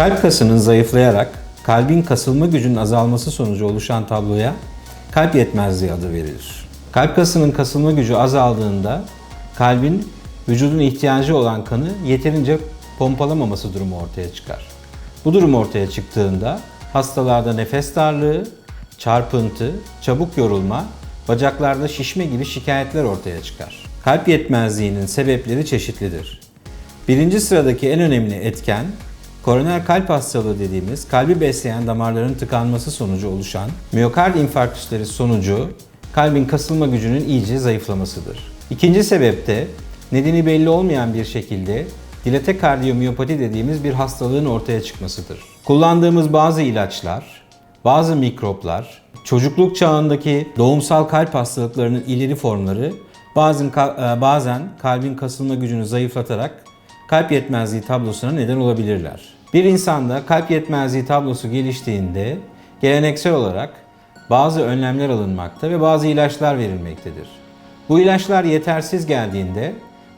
Kalp kasının zayıflayarak kalbin kasılma gücünün azalması sonucu oluşan tabloya kalp yetmezliği adı verilir. Kalp kasının kasılma gücü azaldığında kalbin vücudun ihtiyacı olan kanı yeterince pompalamaması durumu ortaya çıkar. Bu durum ortaya çıktığında hastalarda nefes darlığı, çarpıntı, çabuk yorulma, bacaklarda şişme gibi şikayetler ortaya çıkar. Kalp yetmezliğinin sebepleri çeşitlidir. Birinci sıradaki en önemli etken, koroner kalp hastalığı dediğimiz kalbi besleyen damarların tıkanması sonucu oluşan miyokard infarktüsleri sonucu kalbin kasılma gücünün iyice zayıflamasıdır. İkinci sebep de nedeni belli olmayan bir şekilde dilate kardiyomiyopati dediğimiz bir hastalığın ortaya çıkmasıdır. Kullandığımız bazı ilaçlar, bazı mikroplar, çocukluk çağındaki doğumsal kalp hastalıklarının ileri formları bazen, e, bazen kalbin kasılma gücünü zayıflatarak kalp yetmezliği tablosuna neden olabilirler. Bir insanda kalp yetmezliği tablosu geliştiğinde geleneksel olarak bazı önlemler alınmakta ve bazı ilaçlar verilmektedir. Bu ilaçlar yetersiz geldiğinde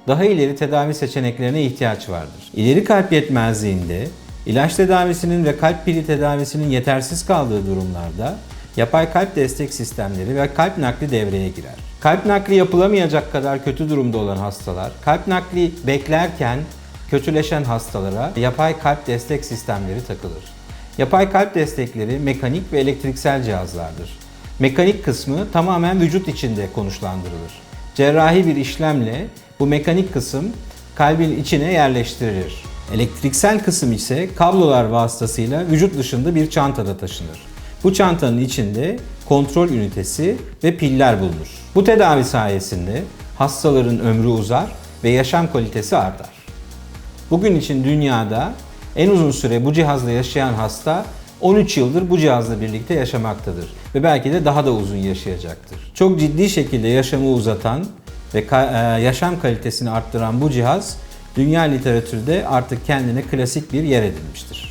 daha ileri tedavi seçeneklerine ihtiyaç vardır. İleri kalp yetmezliğinde ilaç tedavisinin ve kalp pili tedavisinin yetersiz kaldığı durumlarda yapay kalp destek sistemleri ve kalp nakli devreye girer. Kalp nakli yapılamayacak kadar kötü durumda olan hastalar, kalp nakli beklerken kötüleşen hastalara yapay kalp destek sistemleri takılır. Yapay kalp destekleri mekanik ve elektriksel cihazlardır. Mekanik kısmı tamamen vücut içinde konuşlandırılır. Cerrahi bir işlemle bu mekanik kısım kalbin içine yerleştirilir. Elektriksel kısım ise kablolar vasıtasıyla vücut dışında bir çantada taşınır. Bu çantanın içinde kontrol ünitesi ve piller bulunur. Bu tedavi sayesinde hastaların ömrü uzar ve yaşam kalitesi artar. Bugün için dünyada en uzun süre bu cihazla yaşayan hasta 13 yıldır bu cihazla birlikte yaşamaktadır ve belki de daha da uzun yaşayacaktır. Çok ciddi şekilde yaşamı uzatan ve e, yaşam kalitesini arttıran bu cihaz dünya literatürde artık kendine klasik bir yer edinmiştir.